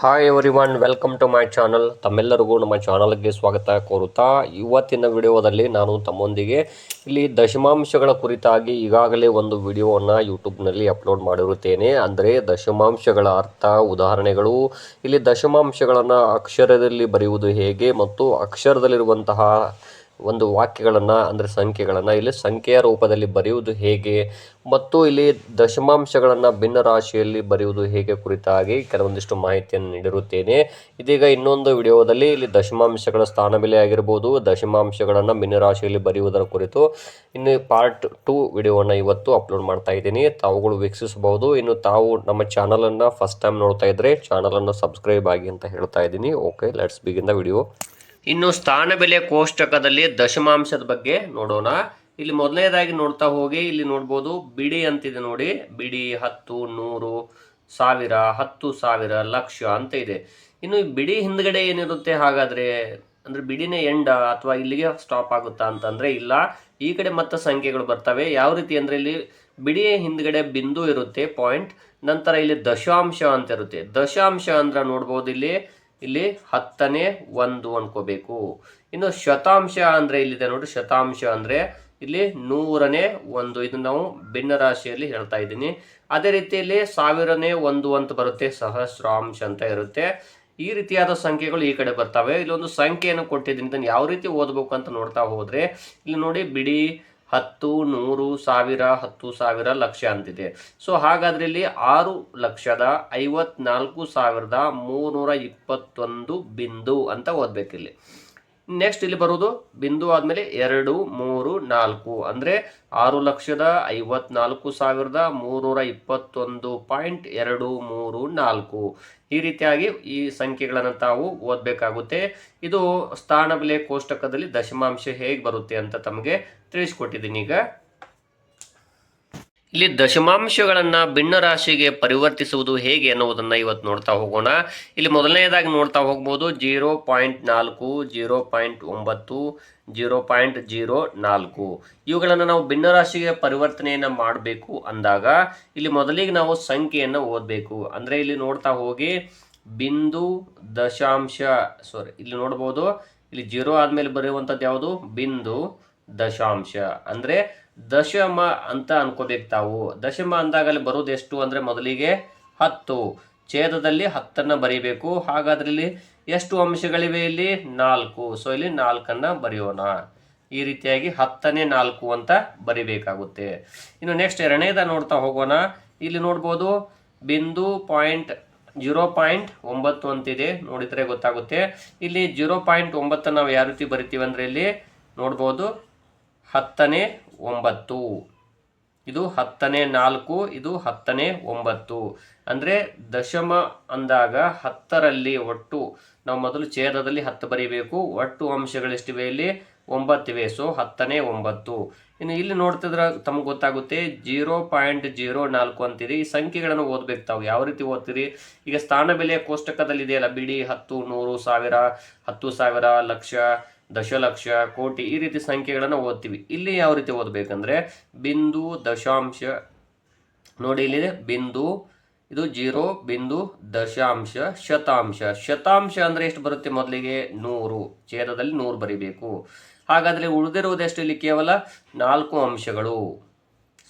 Hi everyone welcome to my channel ತಮ್ಮೆಲ್ಲರಿಗೂ ನಮ್ಮ ಚಾನಲ್ಗೆ ಸ್ವಾಗತ ಕೋರುತ್ತಾ ಇವತ್ತಿನ ವಿಡಿಯೋದಲ್ಲಿ ನಾನು ತಮ್ಮೊಂದಿಗೆ ಇಲ್ಲಿ ದಶಮಾಂಶಗಳ ಕುರಿತಾಗಿ ಈಗಾಗಲೇ ಒಂದು ವಿಡಿಯೋವನ್ನು ಯೂಟ್ಯೂಬ್ನಲ್ಲಿ ಅಪ್ಲೋಡ್ ಮಾಡಿರುತ್ತೇನೆ. ಅಂದರೆ ದಶಮಾಂಶಗಳ ಅರ್ಥ, ಉದಾಹರಣೆಗಳು, ಇಲ್ಲಿ ದಶಮಾಂಶಗಳನ್ನು ಅಕ್ಷರದಲ್ಲಿ ಬರೆಯುವುದು ಹೇಗೆ ಮತ್ತು ಅಕ್ಷರದಲ್ಲಿರುವಂತಹ ಒಂದು ವಾಕ್ಯಗಳನ್ನು, ಅಂದರೆ ಸಂಖ್ಯೆಗಳನ್ನು ಇಲ್ಲಿ ಸಂಖ್ಯೆಯ ರೂಪದಲ್ಲಿ ಬರೆಯುವುದು ಹೇಗೆ, ಮತ್ತು ಇಲ್ಲಿ ದಶಮಾಂಶಗಳನ್ನು ಭಿನ್ನ ರಾಶಿಯಲ್ಲಿ ಬರೆಯುವುದು ಹೇಗೆ ಕುರಿತಾಗಿ ಕೆಲವೊಂದಿಷ್ಟು ಮಾಹಿತಿಯನ್ನು ನೀಡಿರುತ್ತೇನೆ. ಇದೀಗ ಇನ್ನೊಂದು ವಿಡಿಯೋದಲ್ಲಿ ಇಲ್ಲಿ ದಶಮಾಂಶಗಳ ಸ್ಥಾನ ಬೆಲೆ ಆಗಿರ್ಬೋದು, ದಶಮಾಂಶಗಳನ್ನು ಭಿನ್ನ ರಾಶಿಯಲ್ಲಿ ಬರೆಯುವುದರ ಕುರಿತು ಇನ್ನು ಪಾರ್ಟ್ ಟು ವಿಡಿಯೋವನ್ನು ಇವತ್ತು ಅಪ್ಲೋಡ್ ಮಾಡ್ತಾ ಇದ್ದೀನಿ. ತಾವುಗಳು ವೀಕ್ಷಿಸಬಹುದು. ಇನ್ನು ತಾವು ನಮ್ಮ ಚಾನಲನ್ನು ಫಸ್ಟ್ ಟೈಮ್ ನೋಡ್ತಾ ಇದ್ದರೆ ಚಾನಲನ್ನು ಸಬ್ಸ್ಕ್ರೈಬ್ ಆಗಿ ಅಂತ ಹೇಳ್ತಾ ಇದ್ದೀನಿ. Okay let's begin the video ಇನ್ನು ಸ್ಥಾನ ಬೆಲೆ ಕೋಷ್ಟಕದಲ್ಲಿ ದಶಮಾಂಶದ ಬಗ್ಗೆ ನೋಡೋಣ. ಇಲ್ಲಿ ಮೊದಲನೇದಾಗಿ ನೋಡ್ತಾ ಹೋಗಿ, ಇಲ್ಲಿ ನೋಡ್ಬೋದು ಬಿಡಿ ಅಂತಿದೆ ನೋಡಿ. ಬಿಡಿ ಹತ್ತು, ನೂರು, ಸಾವಿರ, ಹತ್ತು ಸಾವಿರ, ಲಕ್ಷ ಅಂತ ಇದೆ. ಇನ್ನು ಬಿಡಿ ಹಿಂದ್ಗಡೆ ಏನಿರುತ್ತೆ? ಹಾಗಾದ್ರೆ ಅಂದ್ರೆ ಬಿಡಿನೇ ಎಂಡ ಅಥವಾ ಇಲ್ಲಿಗೆ ಸ್ಟಾಪ್ ಆಗುತ್ತಾ ಅಂತಂದ್ರೆ ಇಲ್ಲ. ಈ ಕಡೆ ಮತ್ತೆ ಸಂಖ್ಯೆಗಳು ಬರ್ತವೆ. ಯಾವ ರೀತಿ ಅಂದ್ರೆ ಇಲ್ಲಿ ಬಿಡಿಯ ಹಿಂದ್ಗಡೆ ಬಿಂದು ಇರುತ್ತೆ ಪಾಯಿಂಟ್ ನಂತರ ಇಲ್ಲಿ ದಶಾಂಶ ಅಂತ ಇರುತ್ತೆ. ದಶಾಂಶ ಅಂದ್ರೆ ನೋಡ್ಬೋದು ಇಲ್ಲಿ ಇಲ್ಲಿ ಹತ್ತನೇ ಒಂದು ಅನ್ಕೋಬೇಕು. ಇನ್ನು ಶತಾಂಶ ಅಂದ್ರೆ ಇಲ್ಲಿದೆ ನೋಡಿ ಶತಾಂಶ ಅಂದ್ರೆ ಇಲ್ಲಿ ನೂರನೇ ಒಂದು. ಇದು ನಾವು ಭಿನ್ನ ರಾಶಿಯಲ್ಲಿ ಹೇಳ್ತಾ ಇದ್ದೀನಿ. ಅದೇ ರೀತಿಯಲ್ಲಿ ಸಾವಿರನೇ ಒಂದು ಅಂತ ಬರುತ್ತೆ, ಸಹಸ್ರಾಂಶ ಅಂತ ಇರುತ್ತೆ. ಈ ರೀತಿಯಾದ ಸಂಖ್ಯೆಗಳು ಈ ಕಡೆ ಬರ್ತವೆ. ಇಲ್ಲೊಂದು ಸಂಖ್ಯೆಯನ್ನು ಕೊಟ್ಟಿದ್ದೀನಿ. ಇದನ್ನು ಯಾವ ರೀತಿ ಓದಬೇಕು ಅಂತ ನೋಡ್ತಾ ಹೋದರೆ, ಇಲ್ಲಿ ನೋಡಿ ಬಿಡಿ. ಹತ್ತು, ನೂರು ಸಾವಿರ, ಹತ್ತು ಸಾವಿರ ಲಕ್ಷ ಅಂತಿದೆ. ಸೊ ಹಾಗಾದ್ರೆ ಇಲ್ಲಿ ಆರು ಲಕ್ಷದ ಐವತ್ನಾಲ್ಕು ಸಾವಿರದ ಮೂರ್ನೂರ ಇಪ್ಪತ್ತೊಂದು ಬಿಂದು ಅಂತ ಓದ್ಬೇಕಿಲ್ಲಿ. ನೆಕ್ಸ್ಟ್ ಇಲ್ಲಿ ಬರುವುದು ಬಿಂದು ಆದಮೇಲೆ ಎರಡು, ಮೂರು, ನಾಲ್ಕು. ಅಂದರೆ ಆರು ಲಕ್ಷದ ಐವತ್ನಾಲ್ಕು ಸಾವಿರದ ಮೂರೂರ ಇಪ್ಪತ್ತೊಂದು ಪಾಯಿಂಟ್ ಎರಡು ಮೂರು ನಾಲ್ಕು. ಈ ರೀತಿಯಾಗಿ ಈ ಸಂಖ್ಯೆಗಳನ್ನು ತಾವು ಓದಬೇಕಾಗುತ್ತೆ. ಇದು ಸ್ಥಾನ ಬೆಲೆ ಕೋಷ್ಟಕದಲ್ಲಿ ದಶಮಾಂಶ ಹೇಗೆ ಬರುತ್ತೆ ಅಂತ ತಮಗೆ ತಿಳಿಸ್ಕೊಟ್ಟಿದ್ದೀನಿ ಈಗ. ಇಲ್ಲಿ ದಶಮಾಂಶಗಳನ್ನು ಭಿನ್ನ ರಾಶಿಗೆ ಪರಿವರ್ತಿಸುವುದು ಹೇಗೆ ಅನ್ನುವುದನ್ನು ಇವತ್ತು ನೋಡ್ತಾ ಹೋಗೋಣ. ಇಲ್ಲಿ ಮೊದಲನೇದಾಗಿ ನೋಡ್ತಾ ಹೋಗ್ಬೋದು. ಜೀರೋ ಪಾಯಿಂಟ್ ನಾಲ್ಕು, ಜೀರೋ ಪಾಯಿಂಟ್ ಒಂಬತ್ತು, ಜೀರೋ ಪಾಯಿಂಟ್ ಜೀರೋ ನಾಲ್ಕು. ಇವುಗಳನ್ನು ನಾವು ಭಿನ್ನ ರಾಶಿಗೆ ಪರಿವರ್ತನೆಯನ್ನು ಮಾಡಬೇಕು ಅಂದಾಗ ಇಲ್ಲಿ ಮೊದಲಿಗೆ ನಾವು ಸಂಖ್ಯೆಯನ್ನು ಓದಬೇಕು. ಅಂದರೆ ಇಲ್ಲಿ ನೋಡ್ತಾ ಹೋಗಿ, ಬಿಂದು ದಶಾಂಶ ಸಾರಿ ಇಲ್ಲಿ ನೋಡ್ಬೋದು. ಇಲ್ಲಿ ಜೀರೋ ಆದಮೇಲೆ ಬರೆಯುವಂಥದ್ದು ಯಾವುದು? ಬಿಂದು ದಶಾಂಶ. ಅಂದರೆ ದಶಮ ಅಂತ ಅನ್ಕೋಬೇಕು ತಾವು. ದಶಮ ಅಂದಾಗಲ್ಲಿ ಬರೋದು ಎಷ್ಟು ಅಂದರೆ ಮೊದಲಿಗೆ ಹತ್ತು. ಛೇದದಲ್ಲಿ ಹತ್ತನ್ನು ಬರೀಬೇಕು. ಹಾಗಾದ್ರಲ್ಲಿ ಎಷ್ಟು ಅಂಶಗಳಿವೆ ಇಲ್ಲಿ? ನಾಲ್ಕು. ಸೊ ಇಲ್ಲಿ ನಾಲ್ಕನ್ನು ಬರೆಯೋಣ. ಈ ರೀತಿಯಾಗಿ ಹತ್ತನೇ ನಾಲ್ಕು ಅಂತ ಬರಿಬೇಕಾಗುತ್ತೆ. ಇನ್ನು ನೆಕ್ಸ್ಟ್ ಎರಡನೇದ ನೋಡ್ತಾ ಹೋಗೋಣ. ಇಲ್ಲಿ ನೋಡ್ಬೋದು ಬಿಂದು ಪಾಯಿಂಟ್ ಜೀರೋ ಪಾಯಿಂಟ್ ಒಂಬತ್ತು ಅಂತಿದೆ. ನೋಡಿದ್ರೆ ಗೊತ್ತಾಗುತ್ತೆ. ಇಲ್ಲಿ ಜೀರೋ ಪಾಯಿಂಟ್ ಒಂಬತ್ತನ್ನು ನಾವು ಯಾವ ರೀತಿ ಬರಿತೀವಿ ಅಂದರೆ ಇಲ್ಲಿ ನೋಡ್ಬೋದು ಹತ್ತನೇ ಒಂಬತ್ತು. ಇದು ಹತ್ತನೇ ನಾಲ್ಕು, ಇದು ಹತ್ತನೇ ಒಂಬತ್ತು. ಅಂದರೆ ದಶಮ ಅಂದಾಗ ಹತ್ತರಲ್ಲಿ ಒಟ್ಟು, ನಾವು ಮೊದಲು ಛೇದದಲ್ಲಿ ಹತ್ತು ಬರೀಬೇಕು. ಒಟ್ಟು ಅಂಶಗಳೆಷ್ಟಿವೆ ಇಲ್ಲಿ? ಒಂಬತ್ತಿವೆ. ಸೊ ಹತ್ತನೇ ಒಂಬತ್ತು. ಇನ್ನು ಇಲ್ಲಿ ನೋಡ್ತಿದ್ರೆ ತಮ್ಗೆ ಗೊತ್ತಾಗುತ್ತೆ, ಜೀರೋ ಪಾಯಿಂಟ್ ಜೀರೋ ನಾಲ್ಕು ಅಂತೀರಿ. ಈ ಸಂಖ್ಯೆಗಳನ್ನು ಓದ್ಬೇಕು ತಾವು. ಯಾವ ರೀತಿ ಓದ್ತೀರಿ? ಈಗ ಸ್ಥಾನ ಬೆಲೆ ಕೋಷ್ಟಕದಲ್ಲಿ ಇದೆಯಲ್ಲ ಬಿಡಿ ಹತ್ತು, ನೂರು, ಸಾವಿರ, ಹತ್ತು ಸಾವಿರ, ಲಕ್ಷ ದಶಲಕ್ಷ ಕೋಟಿ ಈ ರೀತಿ ಸಂಖ್ಯೆಗಳನ್ನು ಓದ್ತೀವಿ. ಇಲ್ಲಿ ಯಾವ ರೀತಿ ಓದಬೇಕಂದ್ರೆ ಬಿಂದು ದಶಾಂಶ. ನೋಡಿ ಇಲ್ಲಿದೆ, ಬಿಂದು, ಇದು ಜೀರೋ, ಬಿಂದು ದಶಾಂಶ, ಶತಾಂಶ. ಶತಾಂಶ ಅಂದ್ರೆ ಎಷ್ಟು ಬರುತ್ತೆ ಮೊದಲಿಗೆ? ನೂರು. ಛೇದದಲ್ಲಿ ನೂರು ಬರಿಬೇಕು. ಹಾಗಾದ್ರೆ ಉಳಿದಿರುವುದೆಷ್ಟು ಇಲ್ಲಿ ಕೇವಲ? ನಾಲ್ಕು ಅಂಶಗಳು.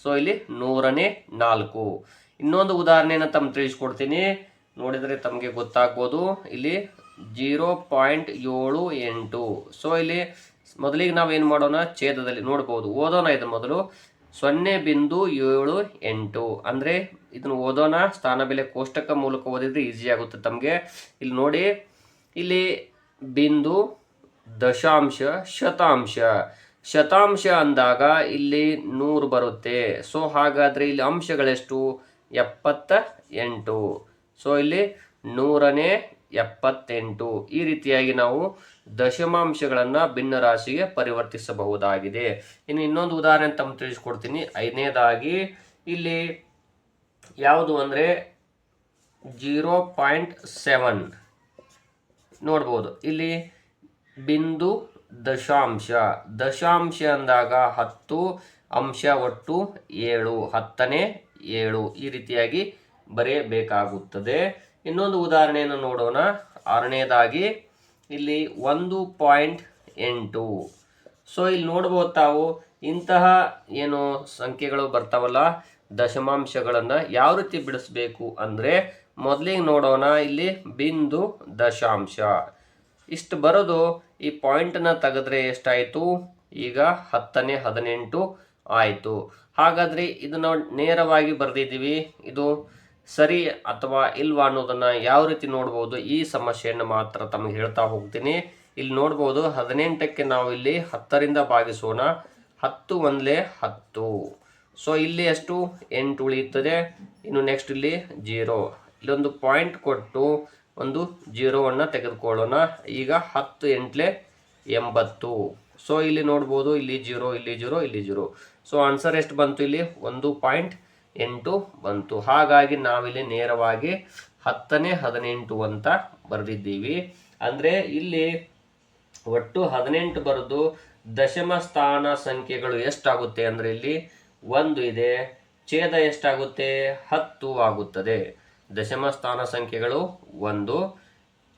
ಸೊ ಇಲ್ಲಿ ನೂರನೇ ನಾಲ್ಕು. ಇನ್ನೊಂದು ಉದಾಹರಣೆಯನ್ನು ತಮ್ಮ ತಿಳಿಸ್ಕೊಡ್ತೀನಿ. ನೋಡಿದರೆ ತಮಗೆ ಗೊತ್ತಾಗ್ಬೋದು. ಇಲ್ಲಿ ಜೀರೋ ಪಾಯಿಂಟ್ ಏಳು ಎಂಟು. ಸೊ ಇಲ್ಲಿ ಮೊದಲಿಗೆ ನಾವು ಏನು ಮಾಡೋಣ? ಛೇದದಲ್ಲಿ ನೋಡ್ಬೋದು. ಓದೋಣ ಇದು ಮೊದಲು. ಸೊನ್ನೆ ಬಿಂದು ಏಳು ಎಂಟು. ಅಂದರೆ ಇದನ್ನು ಓದೋಣ. ಸ್ಥಾನ, ಬೆಲೆ, ಕೋಷ್ಟಕ ಮೂಲಕ ಓದಿದ್ರೆ ಈಸಿ ಆಗುತ್ತೆ ತಮಗೆ. ಇಲ್ಲಿ ನೋಡಿ. ಇಲ್ಲಿ ಬಿಂದು ದಶಾಂಶ, ಶತಾಂಶ. ಶತಾಂಶ ಅಂದಾಗ ಇಲ್ಲಿ ನೂರು ಬರುತ್ತೆ. ಸೊ ಹಾಗಾದರೆ ಇಲ್ಲಿ ಅಂಶಗಳೆಷ್ಟು? ಎಪ್ಪತ್ತ ಎಂಟು. ಸೊ ಇಲ್ಲಿ ನೂರನೇ ಎಪ್ಪತ್ತೆಂಟು. ಈ ರೀತಿಯಾಗಿ ನಾವು ದಶಮಾಂಶಗಳನ್ನು ಭಿನ್ನ ರಾಶಿಗೆ ಪರಿವರ್ತಿಸಬಹುದಾಗಿದೆ. ಇನ್ನು ಇನ್ನೊಂದು ಉದಾಹರಣೆ ತಮ್ಮ ತಿಳಿಸ್ಕೊಡ್ತೀನಿ. ಐದನೇದಾಗಿ ಇಲ್ಲಿ ಯಾವುದು ಅಂದರೆ ಜೀರೋ ಪಾಯಿಂಟ್ ಸೆವೆನ್. ನೋಡ್ಬೋದು. ಇಲ್ಲಿ ಬಿಂದು ದಶಾಂಶ. ದಶಾಂಶ ಅಂದಾಗ ಹತ್ತು, ಅಂಶ ಒಟ್ಟು ಏಳು, ಹತ್ತನೇ ಏಳು. ಈ ರೀತಿಯಾಗಿ ಬರೆಯಬೇಕಾಗುತ್ತದೆ. ಇನ್ನೊಂದು ಉದಾಹರಣೆಯನ್ನು ನೋಡೋಣ. ಆರನೇದಾಗಿ, ಇಲ್ಲಿ ಒಂದು ಪಾಯಿಂಟ್ ಎಂಟು. ಸೊ ಇಲ್ಲಿ ನೋಡ್ಬೋದು ತಾವು, ಇಂತಹ ಏನು ಸಂಖ್ಯೆಗಳು ಬರ್ತಾವಲ್ಲ, ದಶಮಾಂಶಗಳನ್ನು ಯಾವ ರೀತಿ ಬಿಡಿಸ್ಬೇಕು ಅಂದರೆ, ಮೊದಲಿಗೆ ನೋಡೋಣ, ಇಲ್ಲಿ ಬಿಂದು ದಶಾಂಶ. ಇಷ್ಟು ಬರೋದು, ಈ ಪಾಯಿಂಟನ್ನು ತೆಗೆದ್ರೆ ಎಷ್ಟಾಯಿತು? ಈಗ ಹತ್ತನೇ, ಹದಿನೆಂಟು ಆಯಿತು. ಹಾಗಾದರೆ ಇದನ್ನು ನೇರವಾಗಿ ಬರೆದಿದ್ದೀವಿ. ಇದು ಸರಿ ಅಥವಾ ಇಲ್ವಾ ಅನ್ನೋದನ್ನು ಯಾವ ರೀತಿ ನೋಡ್ಬೋದು ಈ ಸಮಸ್ಯೆಯನ್ನು ಮಾತ್ರ ತಮಗೆ ಹೇಳ್ತಾ ಹೋಗ್ತೀನಿ. ಇಲ್ಲಿ ನೋಡ್ಬೋದು ಹದಿನೆಂಟಕ್ಕೆ ನಾವು ಇಲ್ಲಿ ಹತ್ತರಿಂದ ಭಾಗಿಸೋಣ. ಹತ್ತು ಒಂದಲೇ ಹತ್ತು. ಸೊ ಇಲ್ಲಿ ಎಷ್ಟು? ಎಂಟು ಉಳಿಯುತ್ತದೆ. ಇನ್ನು ನೆಕ್ಸ್ಟ್ ಇಲ್ಲಿ ಜೀರೋ ಇಲ್ಲೊಂದು ಪಾಯಿಂಟ್ ಕೊಟ್ಟು ಒಂದು ಜೀರೋವನ್ನು ತೆಗೆದುಕೊಳ್ಳೋಣ. ಈಗ ಹತ್ತು ಎಂಟ್ಲೆ ಎಂಬತ್ತು. ಸೊ ಇಲ್ಲಿ ನೋಡ್ಬೋದು ಇಲ್ಲಿ ಜೀರೋ ಇಲ್ಲಿ ಜೀರೋ ಇಲ್ಲಿ ಜೀರೋ ಸೊ ಆನ್ಸರ್ ಎಷ್ಟು ಬಂತು ಇಲ್ಲಿ? ಒಂದು ಪಾಯಿಂಟ್ ಎಂಟು ಬಂತು. ಹಾಗಾಗಿ ನಾವಿಲ್ಲಿ ನೇರವಾಗಿ ಹತ್ತನೇ ಹದಿನೆಂಟು ಅಂತ ಬರೆದಿದ್ದೀವಿ. ಅಂದರೆ ಇಲ್ಲಿ ಒಟ್ಟು ಹದಿನೆಂಟು ಬರೆದು ದಶಮ ಸ್ಥಾನ ಸಂಖ್ಯೆಗಳು ಎಷ್ಟಾಗುತ್ತೆ? ಅಂದರೆ ಇಲ್ಲಿ ಒಂದು ಇದೆ, ಛೇದ ಎಷ್ಟಾಗುತ್ತೆ? ಹತ್ತು ಆಗುತ್ತದೆ. ದಶಮ ಸ್ಥಾನ ಸಂಖ್ಯೆಗಳು ಒಂದು,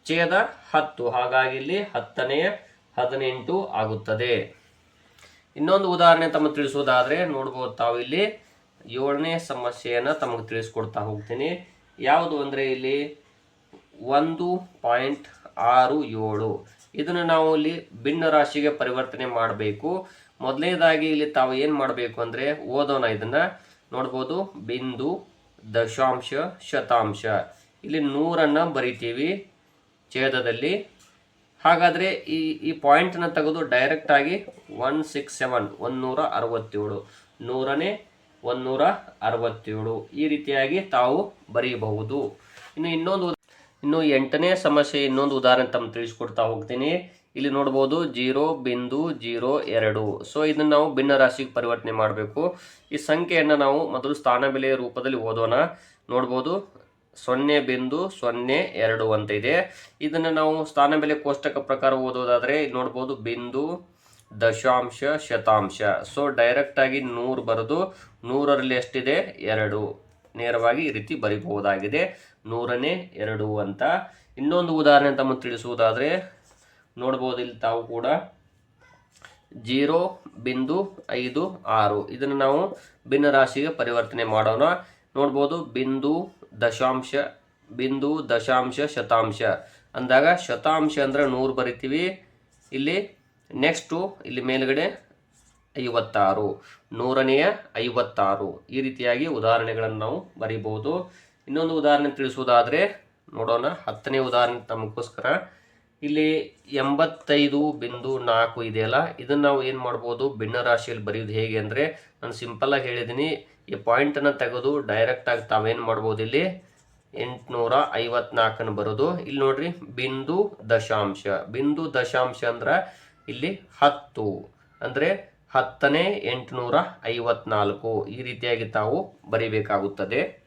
ಛೇದ ಹತ್ತು. ಹಾಗಾಗಿ ಇಲ್ಲಿ ಹತ್ತನೆಯ ಹದಿನೆಂಟು ಆಗುತ್ತದೆ. ಇನ್ನೊಂದು ಉದಾಹರಣೆ ತಮ್ಮ ತಿಳಿಸುವುದಾದ್ರೆ ನೋಡ್ಬೋದು ತಾವು ಇಲ್ಲಿ. ಏಳನೇ ಸಮಸ್ಯೆಯನ್ನು ತಮಗೆ ತಿಳಿಸ್ಕೊಡ್ತಾ ಹೋಗ್ತೀನಿ. ಯಾವುದು ಅಂದರೆ ಇಲ್ಲಿ ಒಂದು ಪಾಯಿಂಟ್ ಆರು ಏಳು. ಇದನ್ನು ನಾವು ಇಲ್ಲಿ ಭಿನ್ನ ರಾಶಿಗೆ ಪರಿವರ್ತನೆ ಮಾಡಬೇಕು. ಮೊದಲನೇದಾಗಿ ಇಲ್ಲಿ ತಾವು ಏನು ಮಾಡಬೇಕು ಅಂದರೆ ಓದೋಣ ಇದನ್ನು. ನೋಡ್ಬೋದು, ಬಿಂದು, ದಶಾಂಶ, ಶತಾಂಶ. ಇಲ್ಲಿ ನೂರನ್ನು ಬರಿತೀವಿ ಛೇದದಲ್ಲಿ. ಹಾಗಾದರೆ ಈ ಈ ಪಾಯಿಂಟನ್ನು ತೆಗೆದು ಡೈರೆಕ್ಟಾಗಿ ಒನ್, ಸಿಕ್ಸ್, ಸೆವೆನ್ ಒಂದುನೂರ ಅರವತ್ತೇಳು. ನೂರನೇ ಒಂದುನೂರ ಅರವತ್ತೇಳು ಈ ರೀತಿಯಾಗಿ ತಾವು ಬರೆಯಬಹುದು ಇನ್ನು ಇನ್ನೊಂದು ಇನ್ನು ಎಂಟನೇ ಸಮಸ್ಯೆ, ಇನ್ನೊಂದು ಉದಾಹರಣೆ ತಮ್ಮ ತಿಳಿಸ್ಕೊಡ್ತಾ ಹೋಗ್ತೀನಿ. ಇಲ್ಲಿ ನೋಡ್ಬೋದು ಜೀರೋ ಬಿಂದು ಜೀರೋ ಎರಡು. ಸೊ ಇದನ್ನು ನಾವು ಭಿನ್ನ ರಾಶಿಗೆ ಪರಿವರ್ತನೆ ಮಾಡಬೇಕು. ಈ ಸಂಖ್ಯೆಯನ್ನು ನಾವು ಮೊದಲು ಸ್ಥಾನ ಬೆಲೆಯ ರೂಪದಲ್ಲಿ ಓದೋಣ. ನೋಡ್ಬೋದು ಸೊನ್ನೆ ಬಿಂದು ಸೊನ್ನೆ ಎರಡು ಅಂತ ಇದೆ. ಇದನ್ನು ನಾವು ಸ್ಥಾನ ಬೆಲೆ ಕೋಷ್ಟಕ ಪ್ರಕಾರ ಓದೋದಾದರೆ ನೋಡ್ಬೋದು ಬಿಂದು ದಶಾಂಶ ಶತಾಂಶ. ಸೊ ಡೈರೆಕ್ಟಾಗಿ ನೂರು ಬರೆದು ನೂರರಲ್ಲಿ ಎಷ್ಟಿದೆ? ಎರಡು. ನೇರವಾಗಿ ಈ ರೀತಿ ಬರಿಬಹುದಾಗಿದೆ. ನೂರನೇ ಎರಡು ಅಂತ. ಇನ್ನೊಂದು ಉದಾಹರಣೆ ತಮ್ಮ ತಿಳಿಸುವುದಾದರೆ, ನೋಡ್ಬೋದು ಇಲ್ಲಿ ತಾವು ಕೂಡ. ಜೀರೋ ಬಿಂದು ಐದು ಆರು. ಇದನ್ನು ನಾವು ಭಿನ್ನ ರಾಶಿಗೆ ಪರಿವರ್ತನೆ ಮಾಡೋಣ. ನೋಡ್ಬೋದು, ಬಿಂದು ದಶಾಂಶ ಬಿಂದು ದಶಾಂಶ ಶತಾಂಶ. ಅಂದಾಗ ಶತಾಂಶ ಅಂದ್ರೆ ನೂರು ಬರಿತೀವಿ. ಇಲ್ಲಿ ನೆಕ್ಸ್ಟು ಇಲ್ಲಿ ಮೇಲುಗಡೆ ಐವತ್ತಾರು, ನೂರನೆಯ ಐವತ್ತಾರು. ಈ ರೀತಿಯಾಗಿ ಉದಾಹರಣೆಗಳನ್ನು ನಾವು ಬರೀಬಹುದು. ಇನ್ನೊಂದು ಉದಾಹರಣೆ ತಿಳಿಸುವುದಾದರೆ, ನೋಡೋಣ, ಹತ್ತನೇ ಉದಾಹರಣೆ ತಮಗೋಸ್ಕರ. ಇಲ್ಲಿ ಎಂಬತ್ತೈದು ಬಿಂದು ನಾಲ್ಕು ಇದೆಯಲ್ಲ ಇದನ್ನು ನಾವು ಏನು ಮಾಡ್ಬೋದು? ಭಿನ್ನ ರಾಶಿಯಲ್ಲಿ ಬರೆಯೋದು ಹೇಗೆ ಅಂದರೆ, ನಾನು ಸಿಂಪಲ್ಲಾಗಿ ಹೇಳಿದ್ದೀನಿ ಈ ಪಾಯಿಂಟನ್ನು ತೆಗೆದು ಡೈರೆಕ್ಟಾಗಿ ತಾವೇನು ಮಾಡ್ಬೋದು ಇಲ್ಲಿ? ಎಂಟುನೂರ ಐವತ್ನಾಲ್ಕನ್ನು ಬರೋದು. ಇಲ್ಲಿ ನೋಡ್ರಿ, ಬಿಂದು ದಶಾಂಶ. ಬಿಂದು ದಶಾಂಶ ಅಂದ್ರೆ ಇಲ್ಲಿ ಹತ್ತು. ಅಂದರೆ ಹತ್ತನೇ ಎಂಟುನೂರ ಐವತ್ನಾಲ್ಕು. ಈ ರೀತಿಯಾಗಿ ತಾವು ಬರಿಬೇಕಾಗುತ್ತದೆ.